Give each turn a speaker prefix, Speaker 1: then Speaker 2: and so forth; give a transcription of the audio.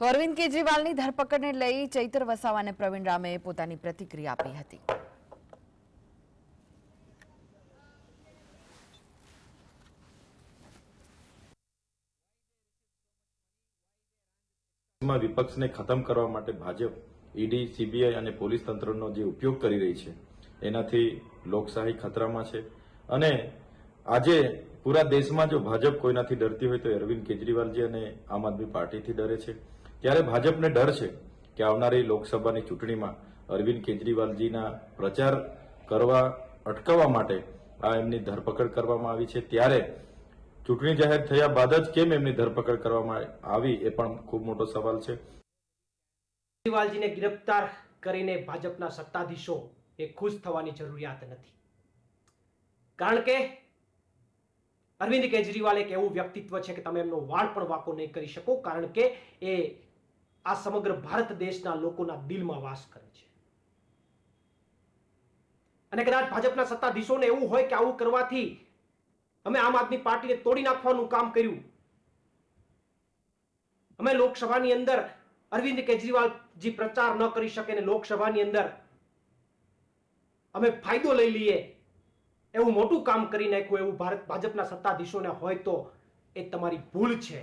Speaker 1: તો અરવિંદ કેજરીવાલની ધરપકડને લઈ ચૈતર વસાવા અને પ્રવીણ રામે પોતાની પ્રતિક્રિયા આપી હતી.
Speaker 2: વિપક્ષને ખતમ કરવા માટે ભાજપ, ઈડી, સીબીઆઈ અને પોલીસ તંત્રનો જે ઉપયોગ કરી રહી છે, એનાથી લોકશાહી ખતરામાં છે. અને આજે પૂરા દેશમાં જો ભાજપ કોઈનાથી ડરતી હોય તો અરવિંદ કેજરીવાલજી અને આમ આદમી પાર્ટીથી ડરે છે. ત્યારે ભાજપને ડર છે કે આવનારી લોકસભાની ચૂંટણીમાં અરવિંદ કેજરીવાલજીના પ્રચાર કરવા, અટકાવવા માટે આ એમની ધરપકડ કરવામાં આવી છે. ત્યારે ચૂંટણી જાહેર થયા બાદ જ કેમ એમની ધરપકડ કરવામાં આવી એ પણ ખૂબ મોટો સવાલ છે.
Speaker 3: કેજરીવાલજીને ગિરફ્તાર કરીને ભાજપના સત્તાધીશો એ ખુશ થવાની જરૂરિયાત નથી. કારણ કે અરવિંદ કેજરીવાલ એક એવું વ્યક્તિત્વ છે કે તમે એમનો વાળ પણ વાકો નહીં કરી શકો. કારણ કે એ આ સમગ્ર ભારત દેશના લોકોના દિલમાં વાસ કરે છે. અને કદાચ ભાજપના સત્તાધીશોને એવું હોય કે આવું કરવાથી અમે આમ આદમી પાર્ટીને તોડી નાખવાનું કામ કર્યું. અમે લોકસભાની અંદર અરવિંદ કેજરીવાલ જી પ્રચાર ન કરી શકે ને લોકસભાની અંદર અમે ફાયદો લઈ લઈએ એવું મોટું કામ કરી નાખ્યું એવું ભારત ભાજપના સત્તાધીશોને હોય તો એ તમારી ભૂલ છે.